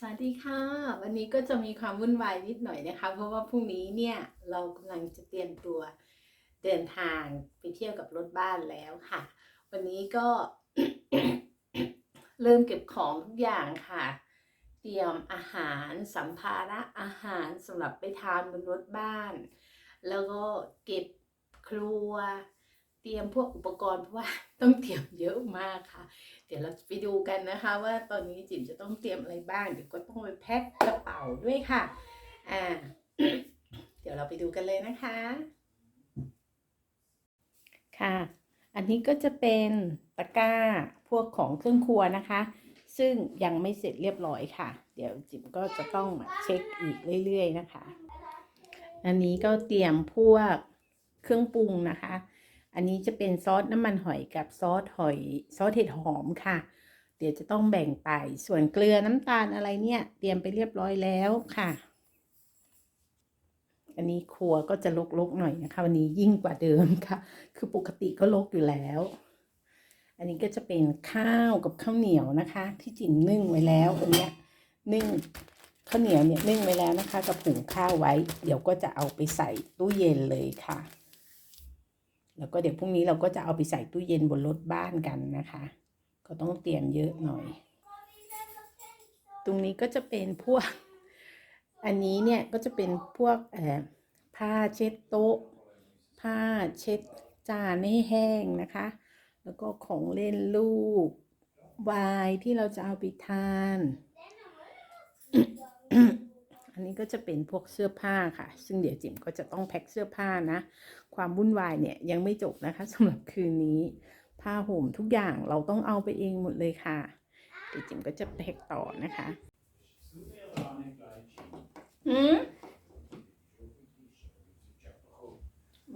สวัสดีค่ะ วันนี้ก็จะมีความวุ่นวายนิดหน่อยนะคะ เพราะว่าพรุ่งนี้เนี่ยเรากำลังจะเตรียมตัวเดินทางไปเที่ยวกับรถบ้านแล้วค่ะ วันนี้ก็ เริ่มเก็บของทุกอย่างค่ะ เตรียมอาหารสัมภาระอาหารสำหรับไปทานบนรถบ้าน แล้วก็เก็บครัว เตรียมพวกอุปกรณ์เพราะว่าต้องเตรียมเยอะมากค่ะ เดี๋ยวเราจะไปดูกันนะคะ ว่าตอนนี้จิ๋มจะต้องเตรียมอะไรบ้าง เดี๋ยวก็ต้องไปแพ็คกระเป๋าด้วยค่ะ อ่า เดี๋ยวเราไปดูกันเลยนะคะ ค่ะ อันนี้ก็จะเป็นตะกร้าพวกของเครื่องครัวนะคะ ซึ่งยังไม่เสร็จเรียบร้อยค่ะ เดี๋ยวจิ๋มก็จะต้องมาเช็คอีกเรื่อย ๆ นะคะ อันนี้ก็เตรียมพวกเครื่องปรุงนะคะ อันนี้จะเป็นซอสน้ำมันหอยกับซอสหอยซอสเห็ดหอมค่ะ เดี๋ยวจะต้องแบ่งไปส่วนเกลือน้ำตาลอะไรเนี่ย เตรียมไปเรียบร้อยแล้วค่ะ อันนี้ครัวก็จะลกๆหน่อยนะคะ วันนี้ยิ่งกว่าเดิมค่ะ คือปกติก็ลกอยู่แล้ว อันนี้ก็จะเป็นข้าวกับข้าวเหนียวนะคะ ที่จิ๋มนึ่งไว้แล้วอันเนี้ยนึ่งข้าวเหนียวเนี่ยนึ่งไว้แล้วนะคะ กับผงข้าวไว้ เดี๋ยวก็จะเอาไปใส่ตู้เย็นเลยค่ะ แล้วก็เดี๋ยวพรุ่งนี้เราก็จะเอาไปใส่ตู้เย็นบนรถบ้านกันนะคะ ก็ต้องเตรียมเยอะหน่อย ตรงนี้ก็จะเป็นพวก อันนี้เนี่ยก็จะเป็นพวกเอ่อผ้าเช็ดโต๊ะ ผ้าเช็ดจานให้แห้งนะคะ แล้วก็ของเล่นลูกวายที่เราจะเอาไปทาน อันนี้ก็จะเป็นพวกเสื้อผ้าค่ะ ซึ่งเดี๋ยวจิ๋มก็จะต้องแพ็คเสื้อผ้านะ ความวุ่นวายเนี่ยยังไม่จบนะคะสำหรับคืนนี้ ผ้าห่มทุกอย่างเราต้องเอาไปเองหมดเลยค่ะเดี๋ยวจิ๋มก็จะแพ็คต่อนะคะอืม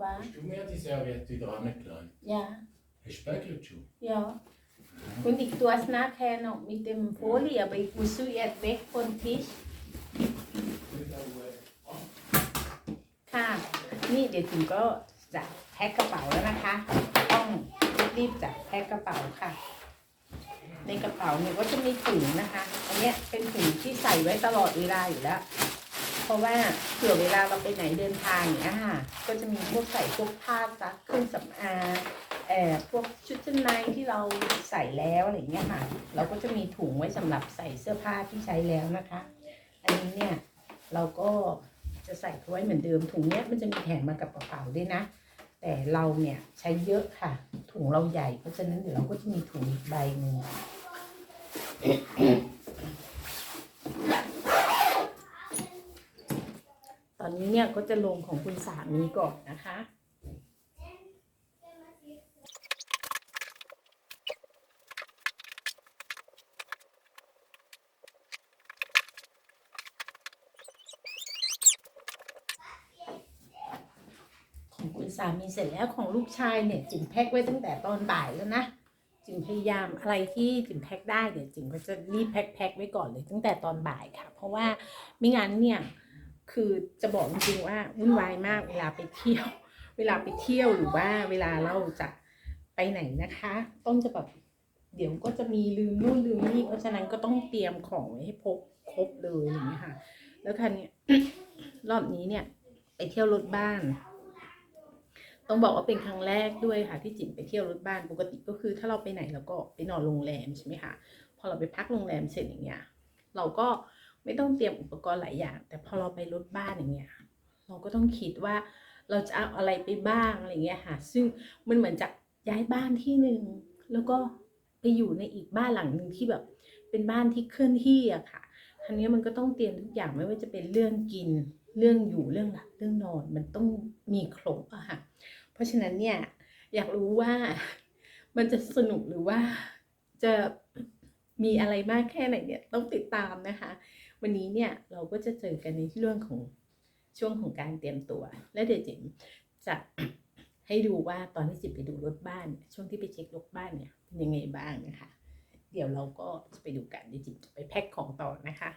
ว่า Hast du mir die Serviette wieder angelegt? อย่า Hast du Bäckchen schon? Ja. Und ich tue es nachher noch mit dem Folie, aber ich muss so jetzt weg vom Tisch. ค่ะ นี่เดี๋ยวถึงก็ จะแพ็คกระเป๋าแล้วนะคะ ต้องรีบจัดแพ็คกระเป๋าค่ะ ในกระเป๋าเนี่ยก็จะมีถุงนะคะ อันนี้เป็นถุงที่ใส่ไว้ตลอดเวลาอยู่แล้ว เพราะว่าเผื่อเวลาเราไปไหนเดินทางอย่างเนี้ยค่ะ ก็จะมีพวกใส่พวกผ้าซักเครื่องสำอางแอบพวกชุดชั้นในที่เราใส่แล้วอะไรเงี้ยค่ะ เราก็จะมีถุงไว้สำหรับใส่เสื้อผ้าที่ใช้แล้วนะคะ อันนี้เนี่ยเราก็ จะใส่เขาไว้เหมือนเดิมถุงเนี้ยมันจะมีแถมมากับกระเป๋าด้วยนะ แต่เราเนี่ยใช้เยอะค่ะ ถุงเราใหญ่เพราะฉะนั้นเดี๋ยวเราก็จะมีถุงอีกใบหนึ่งตอนนี้เนี่ยก็จะลงของคุณสามีก่อนนะคะ ของคุณสามีเสร็จแล้วของลูกชายเนี่ยจิ๋มแพ็คไว้ตั้งแต่ตอนบ่ายแล้วนะจิ๋มพยายามอะไรที่จิ๋มแพ็คได้เดี๋ยวจิ๋มก็จะรีบแพ็คแพ็คไว้ก่อนเลยตั้งแต่ตอนบ่ายค่ะ เพราะว่าไม่งั้นเนี่ยคือจะบอกจริงๆว่าวุ่นวายมากเวลาไปเที่ยว เวลาไปเที่ยวหรือว่าเวลาเราจะไปไหนนะคะ ต้องจะแบบเดี๋ยวก็จะมีลืมนู่นลืมนี่เพราะฉะนั้นก็ต้องเตรียมของไว้ให้พกครบเลยอย่างเงี้ยค่ะ แล้วคราวนี้รอบนี้เนี่ย ไปเที่ยวรถบ้าน ต้องบอกว่าเป็นครั้งแรกด้วยค่ะที่จิ๋มไปเที่ยวรถบ้านปกติก็คือ ถ้าเราไปไหนเราก็ไปนอนโรงแรมใช่ไหมคะพอเราไปพักโรงแรมเสร็จอย่างเงี้ยเราก็ไม่ต้องเตรียมอุปกรณ์หลายอย่าง แต่พอเราไปรถบ้านอย่างเงี้ยเราก็ต้องคิดว่าเราจะเอาอะไรไปบ้างอะไรเงี้ยค่ะ ซึ่งมันเหมือนจะย้ายบ้านที่หนึ่งแล้วก็ไปอยู่ในอีกบ้านหลังหนึ่งที่แบบ เป็นบ้านที่เคลื่อนที่อะค่ะทีนี้มันก็ต้องเตรียมทุกอย่างไม่ว่าจะเป็นเรื่องกิน เรื่องอยู่เรื่องหลับเรื่องนอน มันต้องมีครบอะค่ะ ราะฉะนั้นเนี่ยอยากรู้ว่ามันจะสนุกหรือว่าจะมีอะไรมากแค่ไหนเนี่ยต้องติดตามนะคะ วันนี้เนี่ยเราก็จะเจอกันในเรื่องของช่วงของการเตรียมตัว และเดี๋ยวจิ๋มจะให้ดูว่าตอนที่จิ๋มไปดูรถบ้าน ช่วงที่ไปเช็ครถบ้านเนี่ยเป็นยังไงบ้างนะคะ เดี๋ยวเราก็จะไปดูกันเดี๋ยวจิ๋มจะไปแพ็คของต่อนะคะ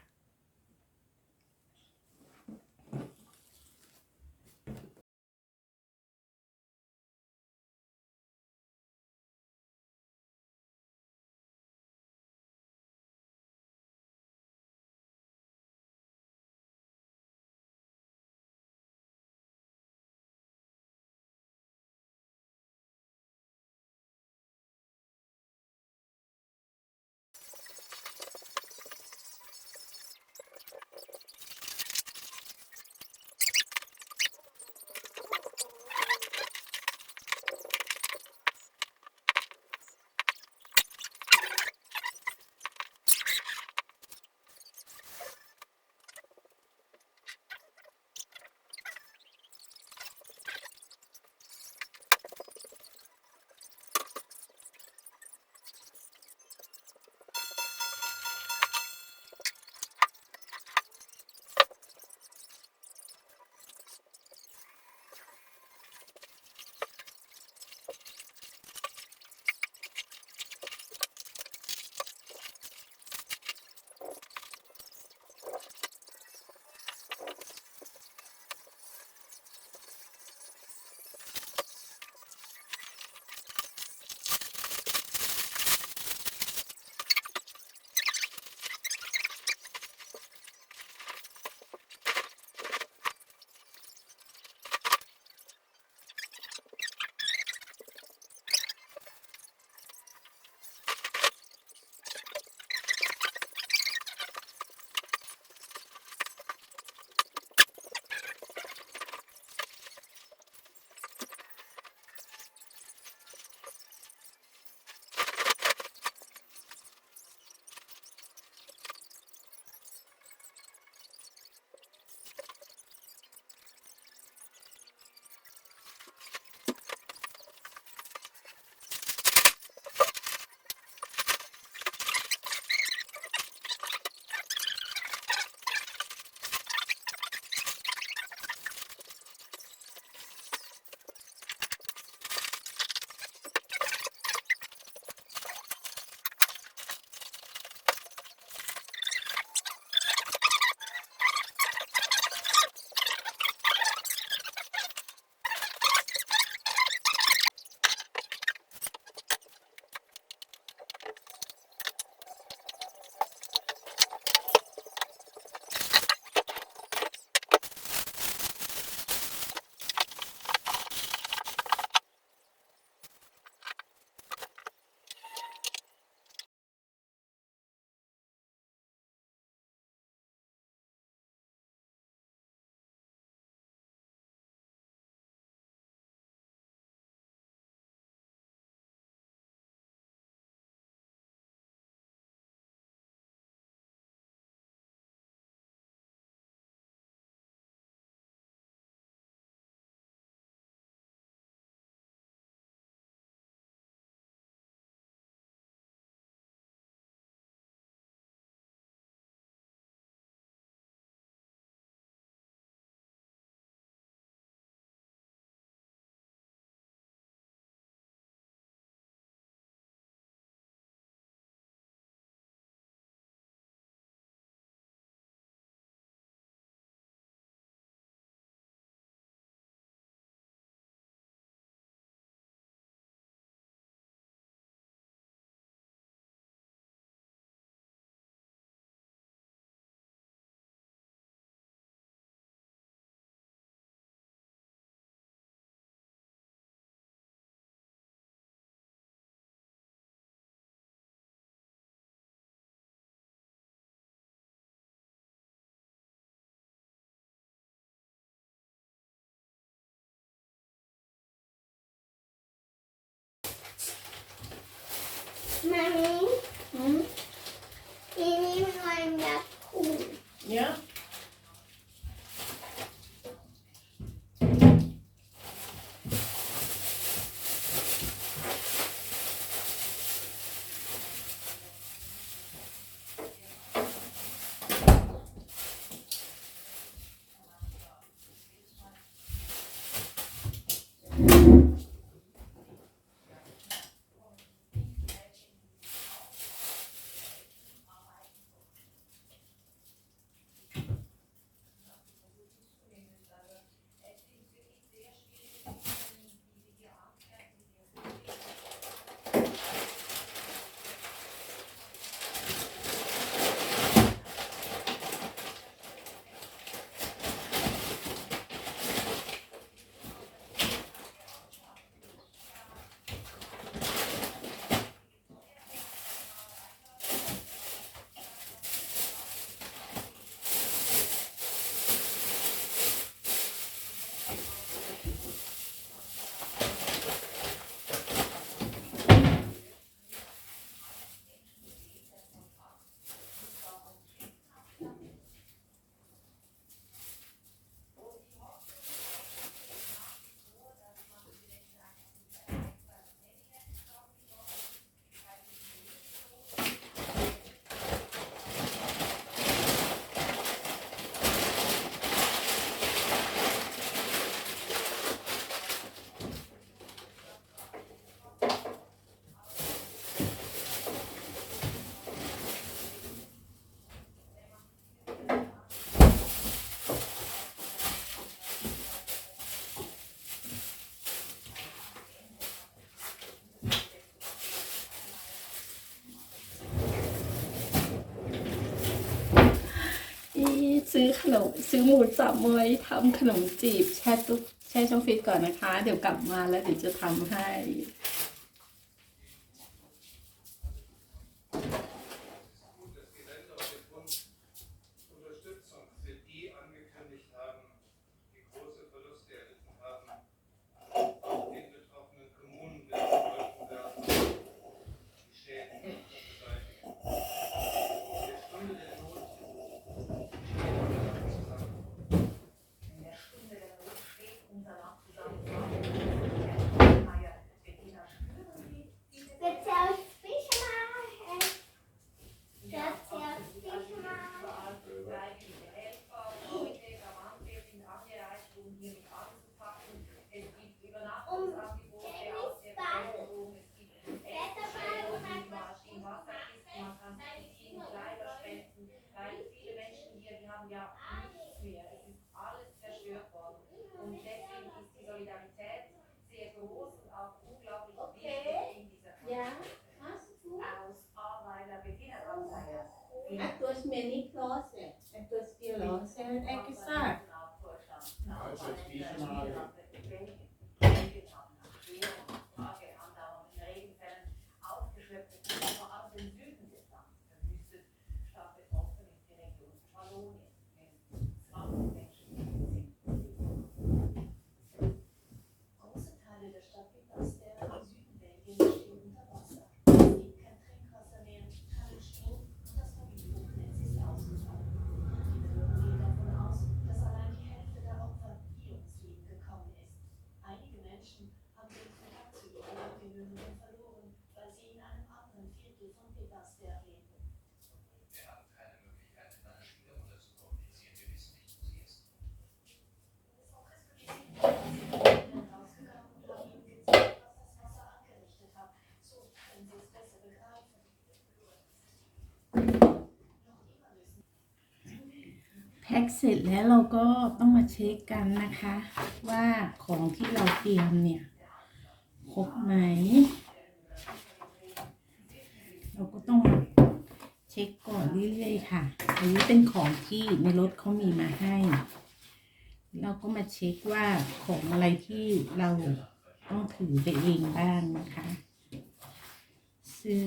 Mami, อืม wir nehmen einen Kuh. เย ซื้อขนมซื้อหมูสับมาไว้ทำขนมจีบแช่ตุ๊กแช่ช่องฟิตก่อนนะคะ เดี๋ยวกลับมาแล้วเดี๋ยวจะทำให้ jetzt wie สร็จแล้วเราก็ต้องมาเช็คกันนะคะ ว่าของที่เราเตรียมเนี่ย ครบไหม เราก็ต้องเช็คก่อนเรื่อยๆค่ะ อันนี้เป็นของที่ในรถเขามีมาให้ เราก็มาเช็คว่าของอะไรที่เราต้องถือไปเองบ้างนะคะ ซึ่ง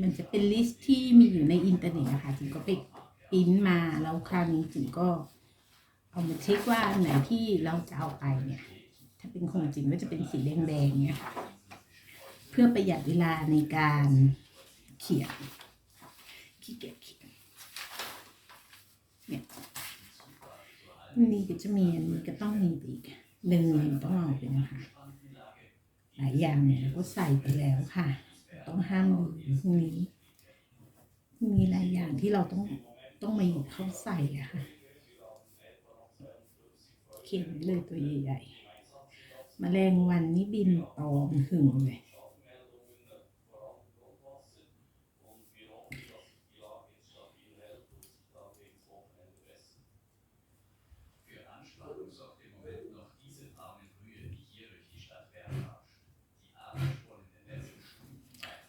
มันจะเป็นลิสต์ที่มีอยู่ในอินเทอร์เน็ตนะคะถึงก็ไป ปริ้นมาแล้วคราวนี้ถึงก็เอามาเช็คว่าไหนที่เราจะเอาไปเนี่ย ถ้าเป็นของจริงก็จะเป็นสีแดงๆเนี่ยค่ะพื่อประหยัดเวลาในการเขียนขี้เกียจเขียนเนี่ยนี่ก็จะมีอันนี้ก็ต้องมีอีกหนึ่งต้องเอาไปนะคะหลายอย่างเนี่ยเราก็ใส่ไปแล้วค่ะ ต้องห้ามลืมพวกนี้มีหลายอย่างที่เราต้อง ต้องมาเห็นเขาใส่อะค่ะ เขียนเลยตัวใหญ่ๆมแมลงวันนี่บินตอมหึงเลย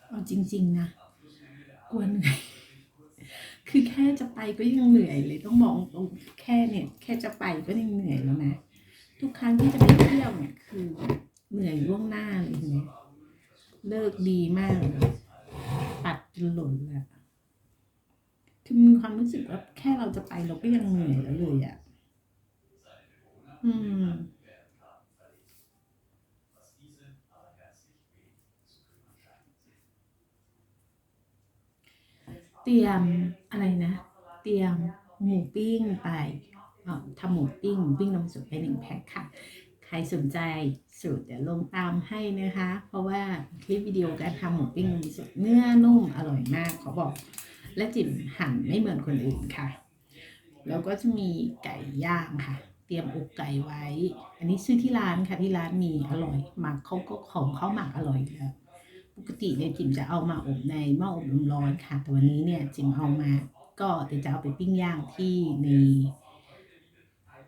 เอจริง ๆ นะ กวนไง คือแค่จะไปก็ยังเหนื่อยเลยต้องมองตรงแค่เนี่ย แค่จะไปก็ยังเหนื่อยแล้วนะทุกครั้งที่จะไปเที่ยวเนี่ยคือเหนื่อยล่วงหน้าเลยเนไหมเลิกดีมากเลยปัดจนหล่นแล้วคือมีความรู้สึกว่าแค่เราจะไปเราก็ยังเหนื่อยแล้วเลยอะ อืม เตรียมอะไรนะ เตรียมหมูปิ้งไปทำหมูปิ้งปิ้งนมสดไปหนึ่งแพ็คค่ะ ใครสนใจสูตรเดี๋ยวลงตามให้นะคะ เพราะว่าคลิปวิดีโอการทำหมูปิ้งนมสดเนื้อนุ่มอร่อยมากเขาบอก และจิ๋มหั่นไม่เหมือนคนอื่นค่ะ แล้วก็จะมีไก่ย่างค่ะ เตรียมอกไก่ไว้ อันนี้ซื้อที่ร้านค่ะที่ร้านมีอร่อยหมักเขาก็ของเขาหมักอร่อยแล้ว ปกติเนี่ยจิมจะเอามาอบในหม้ออบลมร้อนค่ะ แต่วันนี้เนี่ยจิมเอามาก็เดี๋ยวจะเอาไปปิ้งย่างที่ใน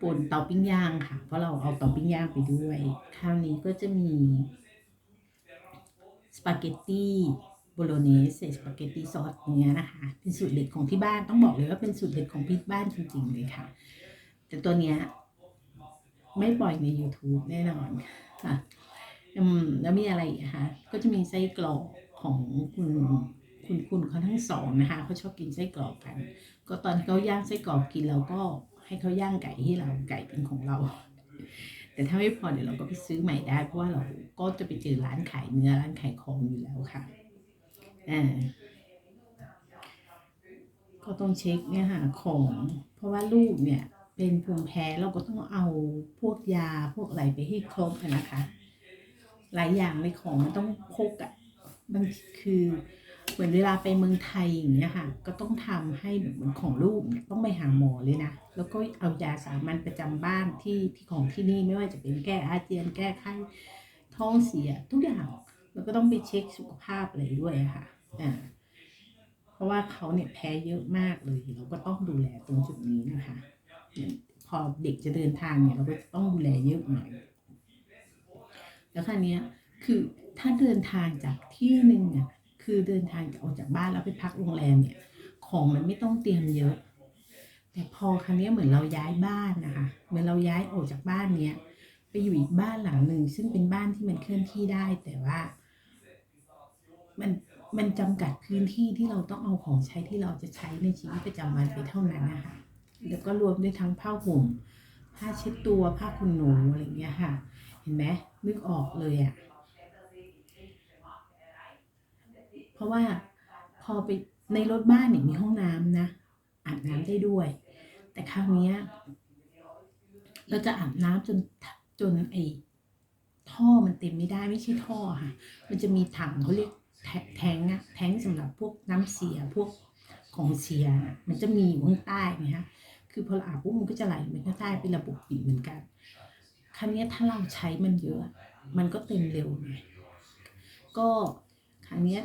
บนเตาปิ้งย่างค่ะ เพราะเราเอาเตาปิ้งย่างไปด้วย คราวนี้ก็จะมีสปาเกตตี้โบโลเนสสปาเกตตี้ซอสเนี้ยนะคะ เป็นสูตรเด็ดของที่บ้านต้องบอกเลยว่าเป็นสูตรเด็ดของพี่บ้านจริงๆเลยค่ะ แต่ตัวเนี้ยไม่ปล่อยใน YouTube แน่นอนค่ะ อืมแล้วมีอะไรอีกนะคะก็จะมีไส้กรอกของคุณคุณคุณเขาทั้งสองนะคะเขาชอบกินไส้กรอกกัน ก็ตอนเขาย่างไส้กรอกกินเราก็ให้เขาย่างไก่ให้เราไก่เป็นของเรา แต่ถ้าไม่พอเดี๋ยวเราก็ไปซื้อใหม่ได้ เพราะว่าเราก็จะไปเจอร้านขายเนื้อร้านขายของอยู่แล้วค่ะอ่าก็ต้องเช็คเนี่ยค่ะของ เพราะว่าลูกเนี่ยเป็นภูมิแพ้เราก็ต้องเอาพวกยาพวกอะไรไปให้ครบนะคะ หลายอย่างในของมันต้องพกอะบางทีคือเหมือนเวลาไปเมืองไทยอย่างเงี้ยค่ะ ก็ต้องทำให้แบบเหมือนของลูกเนี่ยต้องไปหาหมอเลยนะ แล้วก็เอายาสามัญประจำบ้านที่ที่ของที่นี่ไม่ว่าจะเป็นแก้อาเจียนแก้ไข้ท้องเสียทุกอย่างแล้วก็ต้องไปเช็คสุขภาพอะไรด้วยค่ะอ่าเพราะว่าเขาเนี่ยแพ้เยอะมากเลยเราก็ต้องดูแลตรงจุดนี้นะคะ พอเด็กจะเดินทางเนี่ยเราก็ต้องดูแลเยอะหน่อย แล้วคราวนี้คือถ้าเดินทางจากที่หนึ่งอะคือเดินทางออกจากบ้านแล้วไปพักโรงแรมเนี่ย ของมันไม่ต้องเตรียมเยอะ แต่พอครั้งนี้เหมือนเราย้ายบ้านนะคะเหมือนเราย้ายออกจากบ้านเนี้ยไปอยู่อีกบ้านหลังหนึ่งซึ่งเป็นบ้านที่มันเคลื่อนที่ได้แต่ว่ามันมันจำกัดพื้นที่ที่เราต้องเอาของใช้ที่เราจะใช้ในชีวิตประจำวันไปเท่านั้นนะคะแล้วก็รวมด้วยทั้งผ้าห่มผ้าเช็ดตัวผ้าขนหนูอะไรเงี้ยค่ะ เห็นไหม นึกออกเลยอะ่ะ เพราะว่าพอไปในรถบ้านเนี่ยมีห้องน้ำนะอาบน้ำได้ด้วย แต่คราวเนี้ยเราจะอาบน้ำจนจนไอท่อมันเต็มไม่ได้ไม่ใช่ท่อค่ะ มันจะมีถังเขาเรียกแทงอะแทงสำหรับพวกน้ำเสียพวกของเสีย มันจะมีอยู่ข้างใต้ไงฮะคือพอเราอาบปุ๊บมันก็จะไหลไปข้างใต้เป็นระบบปิดเหมือนกัน ครั้งนี้ถ้าเราใช้มันเยอะ มันก็เต็มเร็วไงก็ครั้งนี้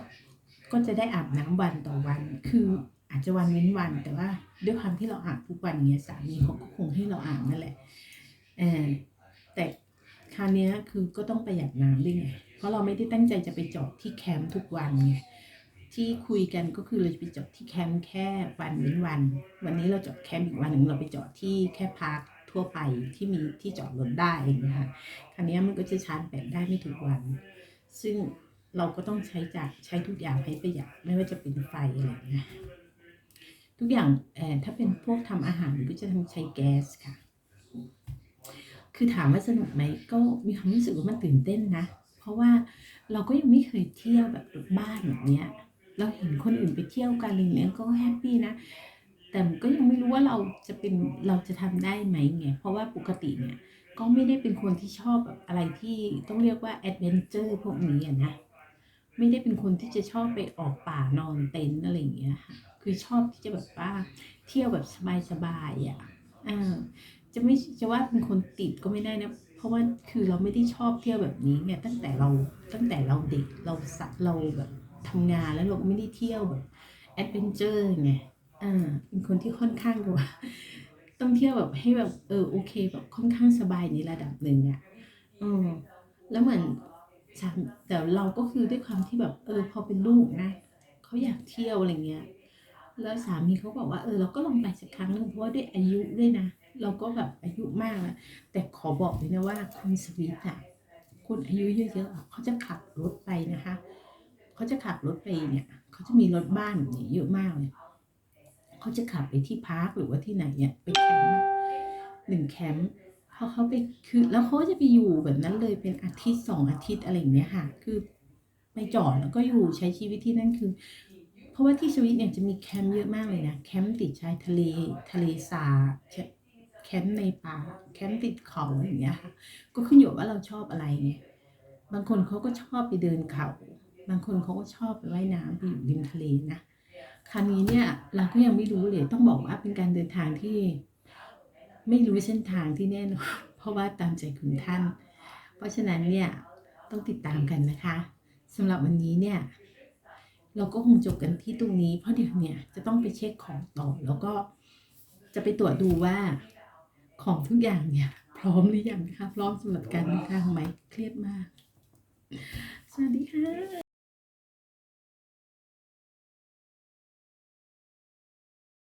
ก็จะได้อาบน้ำวันต่อวัน คืออาจจะวันเว้นวัน แต่ว่าด้วยความที่เราอาบทุกวันเนี้ยสามีเขาก็คงให้เราอาบนั่นแหละเออแต่คราวนี้คือก็ต้องประหยัดน้ำด้วยไง เพราะเราไม่ได้ตั้งใจจะไปจอดที่แคมป์ทุกวันไง ที่คุยกันก็คือเราจะไปจอดที่แคมป์แค่วันเว้นวัน วันนี้เราจอดแคมป์อีกวันหนึ่งเราไปจอดที่แค่พาร์ค ทั่วไปที่มีที่จอดรถได้เองนะคะคันนี้มันก็จะชาร์จแบตได้ไม่ทุกวัน ซึ่งเราก็ต้องใช้จากใช้ทุกอย่างให้ประหยัดไม่ว่าจะเป็นไฟอะไรเงี้ยทุกอย่างเอ่อถ้าเป็นพวกทำอาหารก็จะทำใช้แก๊สค่ะ คือถามว่าสนุกไหมก็มีความรู้สึกว่ามันตื่นเต้นนะ เพราะว่าเราก็ยังไม่เคยเที่ยวแบบบ้านแบบเนี้ย เราเห็นคนอื่นไปเที่ยวกันอะไรเงี้ยก็แฮปปี้นะ แต่ก็ยังไม่รู้ว่าเราจะเป็นเราจะทำได้ไหมไงเพราะว่าปกติเนี่ยก็ไม่ได้เป็นคนที่ชอบแบบอะไรที่ต้องเรียกว่าแอดเวนเจอร์พวกนี้อะนะไม่ได้เป็นคนที่จะชอบไปออกป่านอนเต็นท์อะไรอย่างเงี้ยค่ะคือชอบที่จะแบบว่าเที่ยวแบบสบายๆอะอ่าจะไม่จะว่าเป็นคนติดก็ไม่ได้นะเพราะว่าคือเราไม่ได้ชอบเที่ยวแบบนี้เนี่ยตั้งแต่เราตั้งแต่เราเด็กเราสะเราแบบทำงานแล้วเราก็ไม่ได้เที่ยวแบบแอดเวนเจอร์ไง อ่า เป็นคนที่ค่อนข้างแบบว่าต้องเที่ยวแบบให้แบบเออโอเคแบบค่อนข้างสบายในระดับหนึ่งอะเออแล้วเหมือนสามแต่เราก็คือด้วยความที่แบบ เออ พอเป็นลูกนะเขาอยากเที่ยวอะไรเงี้ย แล้วสามีเขาบอกว่าเออเราก็ลองไปสักครั้งหนึงเพราะว่าด้วยอายุด้วยนะเราก็แบบอายุมากแล้วแต่ขอบอกเลยนะว่าคนสวีทอะคนอายุเยอะๆเขาจะขับรถไปนะคะเขาจะขับรถไปเนี่ยเขาจะมีรถบ้านแบบนี้เยอะมากเลย เขาจะขับไปที่พาร์คหรือว่าที่ไหนเนี่ยไปแคมป์หนึ่งแคมป์พอเขาไปคือแล้วเขาจะไปอยู่แบบนั้นเลยเป็นอาทิตย์สองอาทิตย์อะไรอย่างเงี้ยค่ะ คือไปจอดแล้วก็อยู่ใช้ชีวิตที่นั่นคือ เพราะว่าที่สวิตเนี่ยจะมีแคมป์เยอะมากเลยนะแคมป์ติดชายทะเลทะเลสาแคมป์ในป่าแคมป์ติดเขาอย่างเงี้ยค่ะ ก็ขึ้นอยู่ว่าเราชอบอะไรไงบางคนเขาก็ชอบไปเดินเขา บางคนเขาก็ชอบไปว่ายน้ำไปอยู่ริมทะเลนะ ราวนี้เนี่ยเราก็ยังไม่รู้เลยต้องบอกว่าเป็นการเดินทางที่ ไม่รู้เส้นทางที่แน่นอนเพราะว่าตามใจคุณท่าน เพราะฉะนั้นเนี่ยต้องติดตามกันนะคะสำหรับวันนี้เนี่ย เราก็คงจบกันที่ตรงนี้ เพราะเดี๋ยวเนี่ยจะต้องไปเช็คของต่อแล้วก็จะไปตรวจดูว่าของทุกอย่างเนี่ย พร้อมหรือยังนะคะพร้อมสำหรับการเดินทางไหมเครียดมาก สวัสดีค่ะ